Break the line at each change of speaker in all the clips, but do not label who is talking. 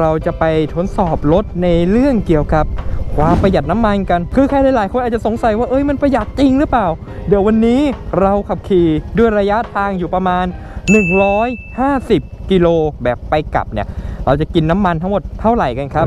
เราจะไปทดสอบรถในเรื่องเกี่ยวกับความประหยัดน้ำมันกัน คือใครหลาย ๆ คนอาจจะสงสัยว่าเอ้ยมันประหยัดจริงหรือเปล่า เดี๋ยววันนี้เราขับขี่ด้วยระยะทางอยู่ประมาณ 150 กิโลแบบไปกลับเนี่ย เราจะกินน้ำมันทั้งหมดเท่าไหร่กันครับ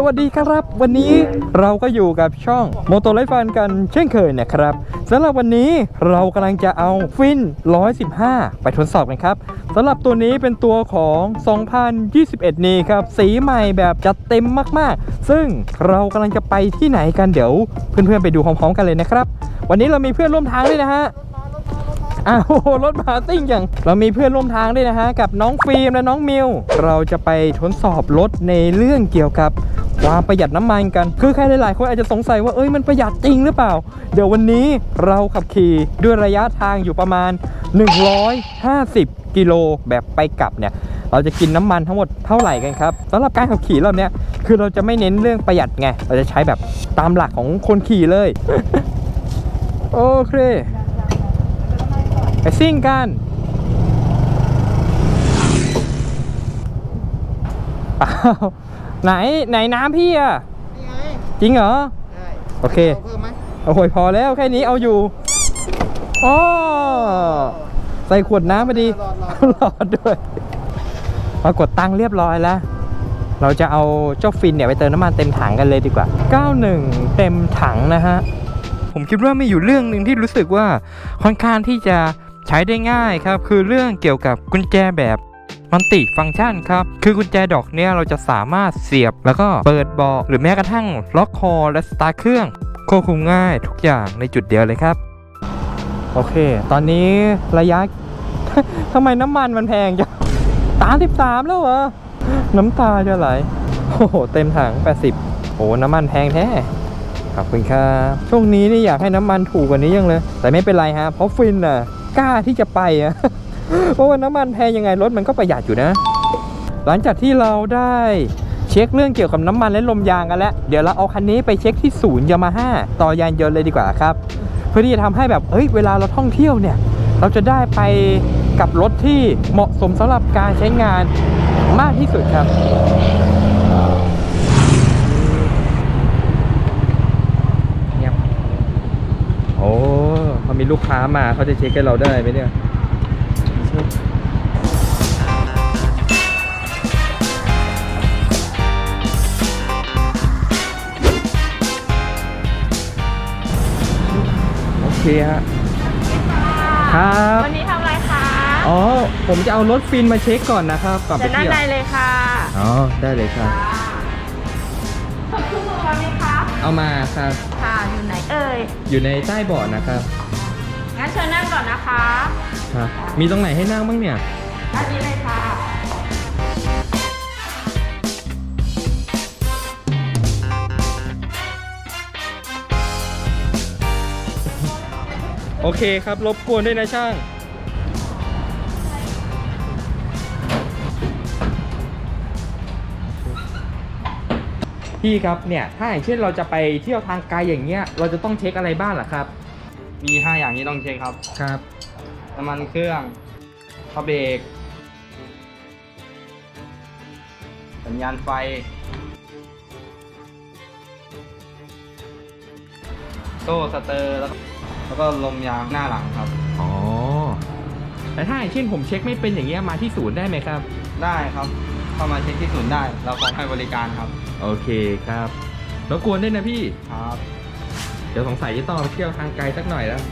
สวัสดีครับ วันนี้เราก็อยู่กับช่อง m o t o l i f e กันเช่นเคยนะครับสำหรับวันนี้เรากำลังจะเอาฟิน 115 ไปทดสอบกันครับสำหรับตัวนี้เป็นตัวของ 2021 นี้ครับ สีใหม่แบบจัดเต็มมากๆ ซึ่งเรากำลังจะไปที่ไหนกันเดี๋ยว เพื่อนๆไปดูพร้อมๆกันเลยนะครับ วันนี้เรามีเพื่อนร่วมทางด้วยนะฮะอ้าวรถมาติ้งอย่างเรามีเพื่อนร่วมทางด้วยนะฮะ กับน้องฟิล์มและน้องมิว เราจะไปทดสอบรถในเรื่องเกี่ยวกับ ความประหยัดน้ำมันกัน คือใครหลายๆคนอาจจะสงสัยว่าเอ้ยมันประหยัดจริงหรือเปล่า เดี๋ยววันนี้เราขับขี่ด้วยระยะทางอยู่ประมาณ 150 กิโลแบบไปกลับเนี่ยเราจะกินน้ำมันทั้งหมดเท่าไหร่กันครับสำหรับการขับขี่รอบนี้คือเราจะไม่เน้นเรื่องประหยัดไง เราจะใช้แบบตามหลักของคนขี่เลย โอเคไปซิ่งกันอ้าว ไหนไหนน้ำพี่อะ
นี่ไง
จริงเหรอ
ได้
โอเคา
เพิ่มไหม
โอ้โหพอแล้วแค่นี้เอาอยู่อ๋อใส่ขวดน้ำมาดี
รอดรอด
รอดด้วยมากดตังค์เรียบร้อยแล้ว เราจะเอาเจ้าฟินเนี่ยไปเติมน้ำมันเต็มถังกันเลยดีกว่า 91 เต็มถังนะฮะ ผมคิดว่ามีอยู่เรื่องหนึ่งที่รู้สึกว่าค่อนข้างที่จะใช้ได้ง่ายครับ คือเรื่องเกี่ยวกับกุญแจแบบ มันติฟังก์ชันครับ คือกุญแจดอกเนี่ยเราจะสามารถเสียบแล้วก็เปิดเบาะหรือแม้กระทั่งล็อกคอและสตาร์เครื่องควบคุมง่ายทุกอย่างในจุดเดียวเลยครับ โอเค ตอนนี้ระยะ ทำไมน้ำมันมันแพงจังสามสิบสามแล้วเหรอ น้ำตาจะไหล โอ้โห เต็มถัง80โอ้น้ำมันแพงแท้ ขอบคุณครับ ช่วงนี้นี่อยากให้น้ำมันถูกกว่านี้ยังเลย แต่ไม่เป็นไรฮะ เพราะฟินน่ะ กล้าที่จะไปอะ เพราะว่าน้ำมันแพงยังไงรถมันก็ประหยัดอยู่นะ หลังจากที่เราได้เช็คเรื่องเกี่ยวกับน้ำมันและลมยางกันแล้ว เดี๋ยวเราเอาคันนี้ไปเช็คที่ศูนย์ยามาฮ่าต่อยานยนต์เลยดีกว่าครับ เพื่อที่จะทำให้แบบเอ้ยเวลาเราท่องเที่ยวเนี่ย เราจะได้ไปกับรถที่เหมาะสมสำหรับการใช้งานมากที่สุดครับเงียบโอ้พอมีลูกค้ามาเขาจะเช็คให้เราได้ไหมเนี่ย ฮะ ครับ
วันนี้ทำอะไรคะ
อ๋อ ผมจะเอารถฟินมาเช็คก่อนนะครับก่อนไป
เดี๋ยวด้าน
เที่ยว
ในเลยค่ะ
อ๋อ ได้เลยครับ
ขอบคุณค่ะไหมคะ
เอามาครับ
ค่ะอยู่ไหนเอ่ย
อยู่ในใต้เบาะนะครับ
งั้นเชิญนั่งก่อนนะคะ
ครับ มีตรงไหนให้นั่งบ้างเนี่ย
ด้านนี้เลยค่ะ
โอเคครับ รบกวนด้วยนะช่าง พี่ครับเนี่ย ถ้าอย่างเช่นเราจะไปเที่ยวทางไกลอย่างเงี้ย เราจะต้องเช็คอะไรบ้างล่ะครับ
มี 5 อย่างที่ต้องเช็คครับ
ครับ
น้ำมันเครื่องพับเบรกสัญญาณไฟ โซ่สเตอร์แล้วก็ แล้วก็ลมยางหน้าหลังครับ
อ๋อแต่ถ้าอย่างเช่นผมเช็คไม่เป็นอย่างเงี้ยมาที่ศูนย์ได้ไหมครับ
ได้ครับ เข้ามาเช็คที่ศูนย์ได้ เราพร้อมให้บริการครับ
โอเคครับรบกวนด้วยนะพี่
ครับ
เดี๋ยวสงสัยจะต้องไปเที่ยวทางไกลสักหน่อยแล้ว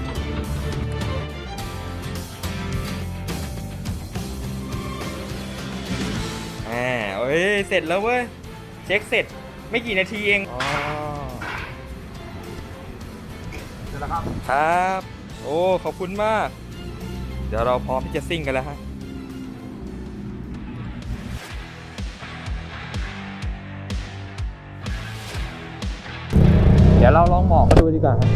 อ่าโอ้ย เสร็จแล้วเว้ย เช็คเสร็จไม่กี่นาทีเอง
อ๋อ ร็จแล้วครับ
ครับ โอ้ ขอบคุณมาก เดี๋ยวเราพร้อมที่จะซิ่งกันแล้วฮะเดี๋ยวเราลองหมอกกันดูดีกว่าครับ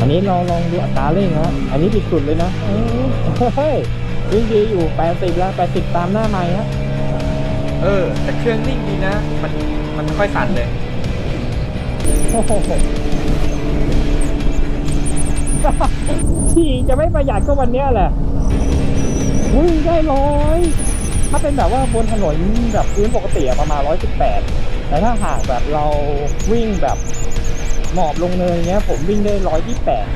อันนี้เราลองดูอัตราเร่งนะอันนี้ติดสุดเลยนะเออเฮ้ยวิ่งดีอยู่ 80 แล้ว 80 ตามหน้าไม้ฮะ เออ แต่เครื่องนิ่งดีนะ มัน มันไม่ค่อยสั่นเลยโอ้โห ขี่จะไม่ประหยัดก็วันเนี้ยแหละวิ่งได้ร้อยถ้าเป็นแบบว่าบนถนนแบบพื้นปกติอะประมาณร้อยสิบแปดแต่ถ้าหากแบบเราวิ่งแบบหมอบลงเนินเงี้ย ผมวิ่งได้ร้อยยี่แปด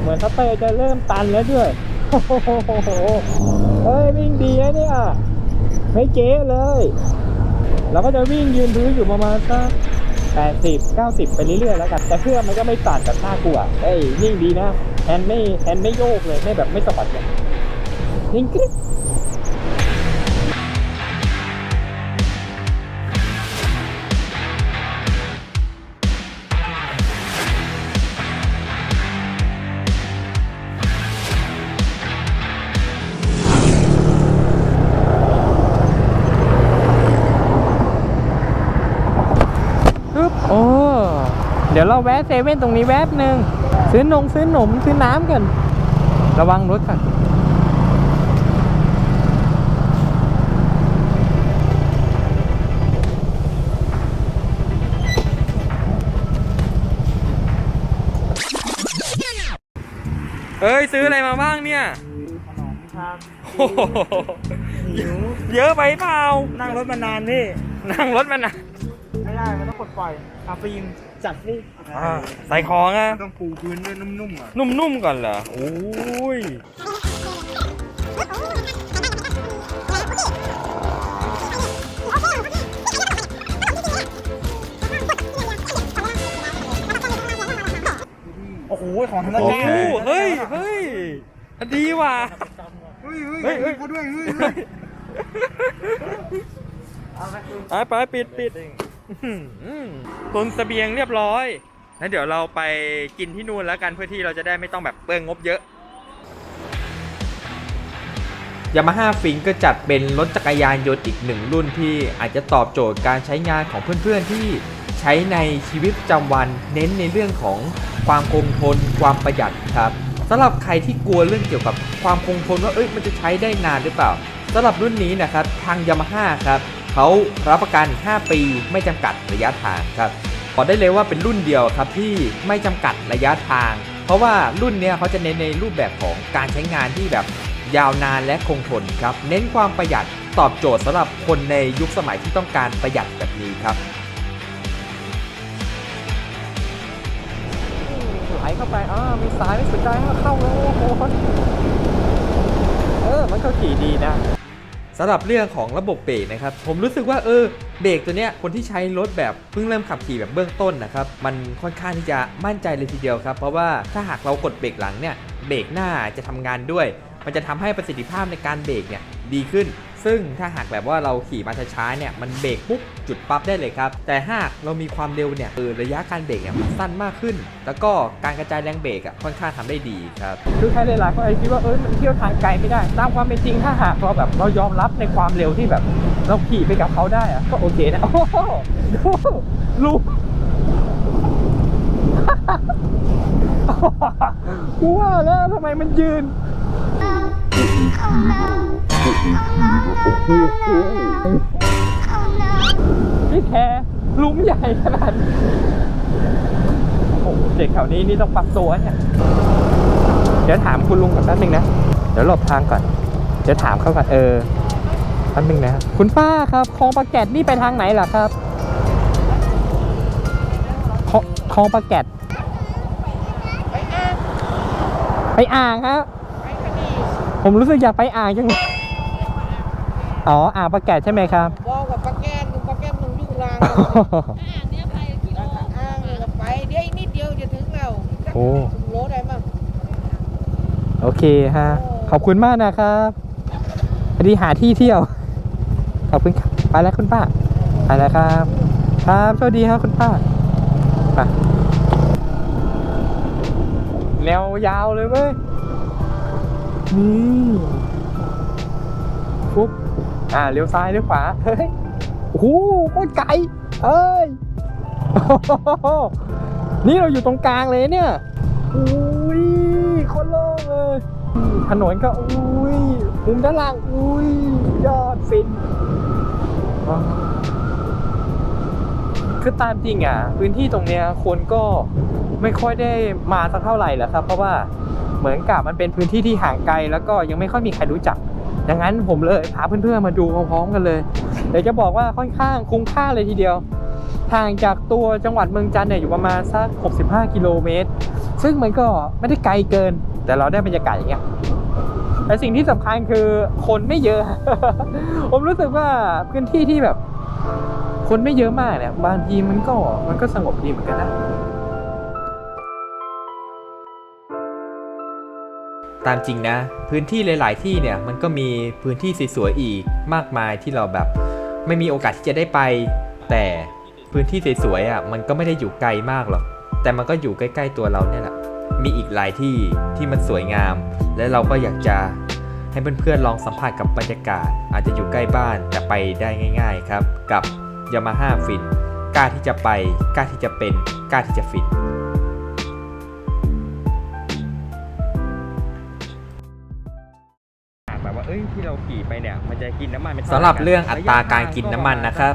เหมือนสเตอร์จะเริ่มตันแล้วด้วยโอ้โหเฮ้ยวิ่งดีนะเนี่ยไม่เจ๊เลย เราก็จะวิ่งยืนพื้นอยู่ประมาณสัก แปดสิบเก้าสิบไปเรื่อยๆแล้วกัน แต่เครื่องมันก็ไม่สั่นแบบน่ากลัวเอ้ยนิ่งดีนะแฮนด์ไม่แฮนด์ไม่โยกเลยไม่แบบไม่สะบัดเลยนิ่งกริ๊บ ยวเราแวะเซเว่นตรงนี้แวบหนึ่งซื้อนงซื้อหนมซื้อน้ำกัน ระวังรถกันเอ้ย ซื้ออะไรมาบ้างเนี่ย
ครับ
โอ้โหเยอะไปเปล่า
นั่งรถมานานพี่
นั่งรถมันนะ
ไม่ได้มันต้องปลดปล่อยอาฟิล์ม จัดนี่
อ่าใส่ของอะ
ต้องปูพื้นด้วยนุ่มๆอะ
นุ่มๆก่อนเหรอ โอ้ย
โอ้โหของธรรม
โอ้
ชา
โห
ติ
เฮ้ยเฮ้ยดีว่ะ
เฮ้ย
เฮ้
เฮ้
ย
ย
เฮ้
เฮ้
ย
ยเขาด้วยเฮ้ย
ไปไปปิดปิด ตุนเสบียงเรียบร้อยแล้วเดี๋ยวเราไปกินที่นู่นแล้วกันเพื่อที่เราจะได้ไม่ต้องแบบเปลืองงบเยอะยามาฮ่าฟินก็จัดเป็นรถจักรยานยนต์อีกหนึ่งรุ่นที่อาจจะตอบโจทย์การใช้งานของเพื่อนๆที่ใช้ในชีวิตประจำวันเน้นในเรื่องของความคงทน ความประหยัดครับสำหรับใครที่กลัวเรื่องเกี่ยวกับความคงทนว่าเอ้ยมันจะใช้ได้นานหรือเปล่าสำหรับรุ่นนี้นะครับทางยามาฮ่าครับ เขารับประกัน 5 ปีไม่จำกัดระยะทางครับบอกได้เลยว่าเป็นรุ่นเดียวครับที่ไม่จำกัดระยะทาง เพราะว่ารุ่นเนี้ยเขาจะเน้นในรูปแบบของการใช้งานที่แบบยาวนานและคงทนครับ เน้นความประหยัดตอบโจทย์สำหรับคนในยุคสมัยที่ต้องการประหยัดแบบนี้ครับไหลเข้าไปอ่ามีสายไม่สนใจเข้าแล้วโอ้โหเออมันก็ขี่ดีนะ สำหรับเรื่องของระบบเบรกนะครับผมรู้สึกว่าเออเบรกตัวเนี้ยคนที่ใช้รถแบบเพิ่งเริ่มขับขี่แบบเบื้องต้นนะครับมันค่อนข้างที่จะมั่นใจเลยทีเดียวครับเพราะว่าถ้าหากเรากดเบรกหลังเนี่ย เบรกหน้าจะทำงานด้วย มันจะทำให้ประสิทธิภาพในการเบรกเนี่ยดีขึ้น ซึ่งถ้าหากแบบว่าเราขี่มาช้าๆเนี่ยมันเบรกปุ๊บจุดปั๊บได้เลยครับ แต่หากเรามีความเร็วเนี่ยเออระยะการเบรกเนี่ยมันสั้นมากขึ้น แล้วก็การกระจายแรงเบรกอะค่อนข้างทำได้ดีครับคือใครหลายๆคนอาจจะคิดว่าเออมันเที่ยวทางไกลไม่ได้ ตามความเป็นจริงถ้าหากเราแบบเรายอมรับในความเร็วที่แบบ เราขี่ไปกับเขาได้อะก็โอเคนะโอ้โหดูลูก กูว่าแล้วทำไมมันยืนพี่แคลุ้มใหญ่ขนาดนี้โอ้เด็กแถวนี้นี่ต้องปรับตัวเนี่ย เดี๋ยวถามคุณลุงก่อนแป๊บนึงนะ เดี๋ยวหลบทางก่อน เดี๋ยวถามเขาก่อนเออแป๊บนึงนะ คุณป้าครับคลองปลาแกดนี่ไปทางไหนล่ะครับ คลองคลองปลาแกดไปอ่างครับผมรู้สึกอยากไปอ่างจังเลยอ๋ออ่างปลาแกดใช่ไหมครับ
บอกว่าปลาแก้นปลาแก้นมึงอยู่ลางอ่างเนี่ยไปไปเดี๋ยวอีกนิดเดียวจะถึงแล้ว
โอ้
ถึงโลได้มั้ง
โอเคฮะขอบคุณมากนะครับพอดีหาที่เที่ยวขอบคุณครับไปแล้วคุณป้าไปแล้วครับ ครับสวัสดีครับคุณป้าไป แนวยาวเลยเว้ยนี่ปุ๊บอ่าเลี้ยวซ้ายเลี้ยวขวาเฮ้ยโอ้โหโคตรไกลเอ้ยนี่เราอยู่ตรงกลางเลยเนี่ยอุ้ยคนโล่งเลยถนนก็อุ้ยมุมด้านล่างอุ้ยยอดฟินอ คือตามจริงอะพื้นที่ตรงเนี้ยคนก็
ไม่ค่อยได้มาสักเท่าไหร่แหละครับ เพราะว่าเหมือนกับมันเป็นพื้นที่ที่ห่างไกล แล้วก็ยังไม่ค่อยมีใครรู้จัก ดังนั้นผมเลยพาเพื่อนๆมาดูพร้อมๆกันเลยเดี๋ยวจะบอกว่าค่อนข้างคุ้มค่าเลยทีเดียวห่างจากตัวจังหวัดเมืองจันเนี่ยอยู่ประมาณสัก 65 กิโลเมตร ซึ่งมันก็ไม่ได้ไกลเกิน แต่เราได้บรรยากาศอย่างเงี้ยแต่สิ่งที่สำคัญคือคนไม่เยอะ ผมรู้สึกว่าพื้นที่ที่แบบ คนไม่เยอะมากเนี่ยบางทีมันก็มันก็สงบดีเหมือนกันนะตามจริงนะ พื้นที่หลาย ๆ ที่เนี่ยมันก็มีพื้นที่สวยๆอีกมากมายที่เราแบบไม่มีโอกาสที่จะได้ไป แต่พื้นที่สวยๆอะมันก็ไม่ได้อยู่ไกลมากหรอกแต่มันก็อยู่ใกล้ ๆ ตัวเราเนี่ยแหละมีอีกหลายที่ที่มันสวยงาม และเราก็อยากจะให้เพื่อนๆลองสัมผัสกับบรรยากาศ อาจจะอยู่ใกล้บ้านแต่ไปได้ง่าย ๆ ครับ กับ Yamaha Fit กล้าที่จะไปกล้าที่จะเป็นกล้าที่จะฟิตแบบว่าเอ้ยที่เราขี่ไปเนี่ยมันจะกินน้ำมันสำหรับเรื่องอัตราการกินน้ำมันนะครับ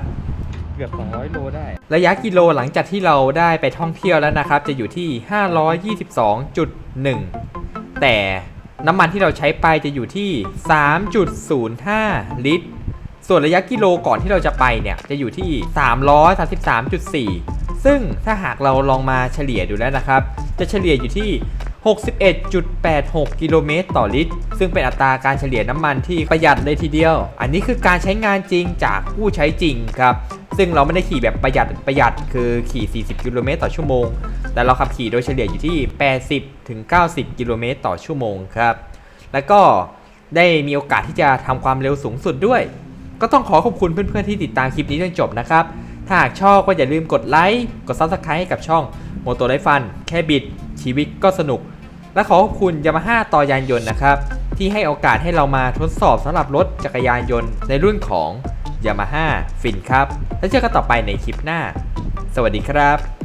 เกือบ 200 โลได้ ระยะกิโลหลังจากที่เราได้ไปท่องเที่ยวแล้วนะครับ จะอยู่ที่ 522.1 แต่น้ำมันที่เราใช้ไปจะอยู่ที่ 3.05 ลิตร ส่วนระยะกิโลก่อนที่เราจะไปเนี่ยจะอยู่ที่ 333.4 ซึ่งถ้าหากเราลองมาเฉลี่ยดูแล้วนะครับ จะเฉลี่ยอยู่ที่ 61.86 กิโลเมตรต่อลิตร ซึ่งเป็นอัตราการเฉลี่ยน้ำมันที่ประหยัดเลยทีเดียว อันนี้คือการใช้งานจริงจากผู้ใช้จริงครับ ซึ่งเราไม่ได้ขี่แบบประหยัดประหยัดคือขี่ 40 กิโลเมตรต่อชั่วโมง แต่เราขับขี่โดยเฉลี่ยอยู่ที่ 80ถึง90 กิโลเมตรต่อชั่วโมงครับ แล้วก็ได้มีโอกาสที่จะทำความเร็วสูงสุดด้วย ก็ต้องขอขอบคุณเพื่อนๆที่ติดตามคลิปนี้จนจบนะครับ ถ้าหากชอบก็อย่าลืมกดไลค์ กด Subscribe ให้กับช่องโมโตไ f ฟัน แค่บิด ชีวิตก็สนุก และขอขอบคุณยามาฮ่าต่อยานยนต์นะครับ ที่ให้โอกาสให้เรามาทดสอบสำหรับรถจักรยานยนต์ ในรุ่นของ Yamaha Fin ครับ แล้วเจอกันต่อไปในคลิปหน้า สวัสดีครับ